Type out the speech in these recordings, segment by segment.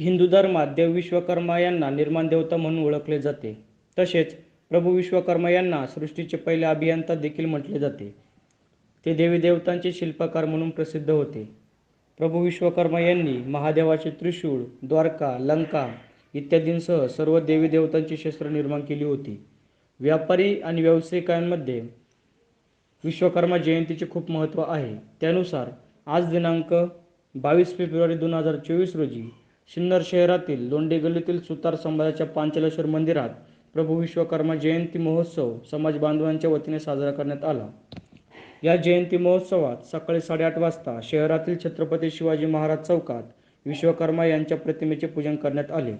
हिंदू धर्मात देव विश्वकर्मा यांना निर्माण देवता म्हणून ओळखले जाते. तसेच प्रभू विश्वकर्मा यांना सृष्टीचे पहिले अभियंता देखील म्हटले जाते. ते देवी देवतांचे शिल्पकार म्हणून प्रसिद्ध होते. प्रभू विश्वकर्मा यांनी महादेवाचे त्रिशूळ द्वारका लंका इत्यादींसह सर्व देवी देवतांची शस्त्र निर्माण केली होती. व्यापारी आणि व्यावसायिकांमध्ये विश्वकर्मा जयंतीचे खूप महत्त्व आहे. त्यानुसार आज दिनांक बावीस फेब्रुवारी दोन हजार चोवीस रोजी सिन्नर शहरातील लोंढे गल्लीतील सुतार समाजाच्या पांचलेश्वर मंदिरात प्रभू विश्वकर्मा जयंती महोत्सव समाज बांधवांच्या वतीने साजरा करण्यात आला. या जयंती महोत्सवात सकाळी साडेआठ वाजता शहरातील छत्रपती शिवाजी महाराज चौकात विश्वकर्मा यांच्या प्रतिमेचे पूजन करण्यात आले.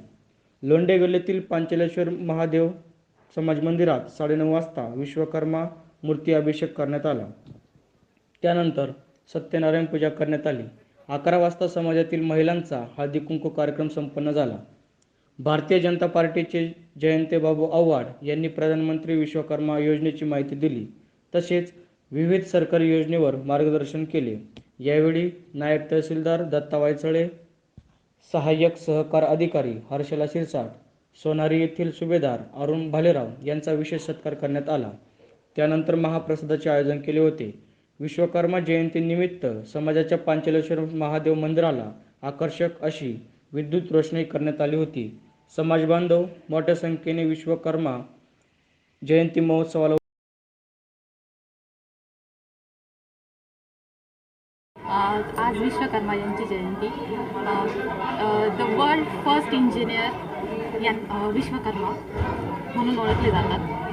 लोंढे गल्लीतील पांचलेश्वर महादेव समाज मंदिरात साडेनऊ वाजता विश्वकर्मा मूर्ती अभिषेक करण्यात आला. त्यानंतर सत्यनारायण पूजा करण्यात आली. अकरा वाजता समाजातील महिलांचा हळदी कुंकू कार्यक्रम संपन्न झाला. भारतीय जनता पार्टीचे जयंते बाबू आव्हाड यांनी प्रधानमंत्री विश्वकर्मा योजनेची माहिती दिली. तसेच विविध सरकारी योजनेवर मार्गदर्शन केले. यावेळी नायब तहसीलदार दत्ता वायचळे सहाय्यक सहकार अधिकारी हर्षला शिरसाट सोनारी येथील सुभेदार अरुण भालेराव यांचा विशेष सत्कार करण्यात आला. त्यानंतर महाप्रसादाचे आयोजन केले होते. विश्वकर्मा जयंतीनिमित्त समाजाच्या पांचलेश्वर महादेव मंदिराला आकर्षक अशी विद्युत रोषणाई करण्यात आली होती. समाजबांधव मोठ्या संख्येने विश्वकर्मा जयंती महोत्सवाला आज विश्वकर्मा यांची जयंती. द वर्ल्ड फर्स्ट इंजिनियर या विश्वकर्मा म्हणून ओळखले जातात.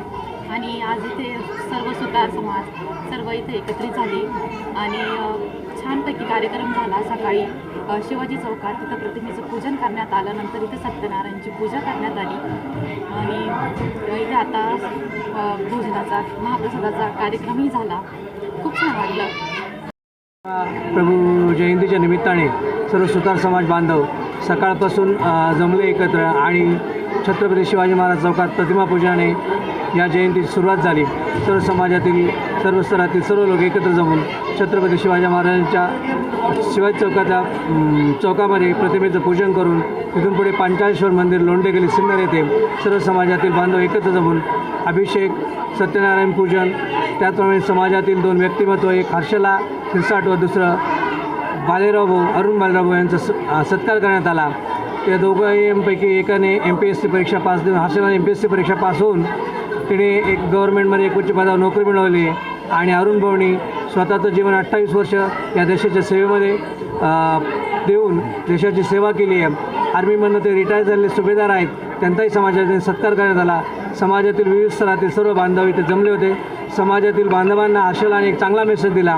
आणि आज इथे सर्व सुतार समाज सर्व इथे एकत्रित झाले. आणि छानपैकी कार्यक्रम झाला. सकाळी शिवाजी चौकात तिथं प्रतिमेचं पूजन करण्यात आलं. नंतर इथे सत्यनारायणची पूजा करण्यात आली. आणि इथे आता भोजनाचा महाप्रसादाचा कार्यक्रमही झाला. खूप छान वाटलं. प्रभू जयंतीच्या निमित्ताने सर्व सुतार समाज बांधव सकाळपासून जमले एकत्र आणि छत्रपती शिवाजी महाराज चौकात प्रतिमा पूजाने या जयंतीची सुरुवात झाली. सर्व समाजातील सर्व स्तरातील सर्व लोक एकत्र जमून छत्रपती शिवाजी महाराजांच्या शिवाजी चौकाच्या चौकामध्ये प्रतिमेचं पूजन करून तिथून पुढे पांचाळेश्वर मंदिर लोंढे गेली सिन्नर येथे सर्व समाजातील बांधव एकत्र जमून अभिषेक सत्यनारायण पूजन त्याचप्रमाणे समाजातील दोन व्यक्तिमत्व एक हर्षला शिरसाट व दुसरं बालेराव भाऊ अरुण बालेराव भाऊ यांचा स सत्कार करण्यात आला. त्या दोघांपैकी एकाने एम पी एस सी परीक्षा पास देऊन Harshala M P S C परीक्षा पास होऊन तिने एक गव्हर्नमेंटमध्ये एक उच्च पदावर नोकरी मिळवली आणि अरुण भाऊनी स्वतःचं जीवन अठ्ठावीस वर्ष या देशाच्या सेवेमध्ये देऊन देशाची सेवा केली आहे. आर्मीमधनं ते रिटायर झालेले सुभेदार आहेत. त्यांचाही समाजाने सत्कार करण्यात आला. समाजातील विविध स्तरातील सर्व बांधव इथे जमले होते. समाजातील बांधवांना हर्षलाने एक चांगला मेसेज दिला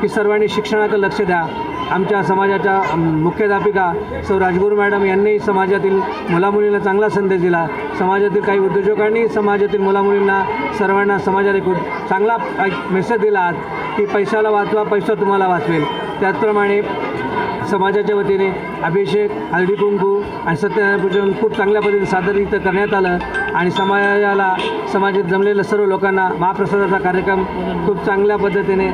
की सर्वांनी शिक्षणाकडे लक्ष द्या. आमच्या समाजाच्या मुख्याध्यापिका सौ राजगुरू मॅडम यांनी समाजातील मुलामुलींना चांगला संदेश दिला. समाजातील काही उद्योजकांनी समाजातील मुलामुलींना सर्वांना समाजाला एक चांगला एक मेसेज दिला की पैशाला वाचवा पैसा तुम्हाला वाचवेल. त्याचप्रमाणे समाजाच्या वतीने अभिषेक हळदी कुंकू आणि सत्यनारायण पूजन खूप चांगल्या पद्धतीने सादरीत करण्यात आलं आणि समाजाला समाजात जमलेल्या सर्व लोकांना महाप्रसादाचा कार्यक्रम खूप चांगल्या पद्धतीने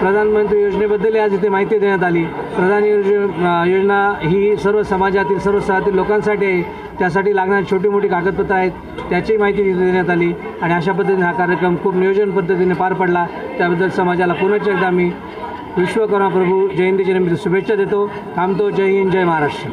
प्रधानमंत्री योजनेबद्दल आज इथे माहिती देण्यात आली. प्रधान योज- योजना ही सर्व समाजातील सर्व स्तरातील लोकांसाठी आहे. त्यासाठी लागणारी छोटी मोठी कागदपत्रं आहेत. त्याची माहिती तिथे देण्यात आली आणि अशा पद्धतीने हा कार्यक्रम खूप नियोजन पद्धतीने पार पडला. त्याबद्दल समाजाला पुनश्च एकदा मी विश्वकर्मा प्रभू जयंतीच्या निमित्त शुभेच्छा देतो. थांबतो. जय हिंद जय महाराष्ट्र.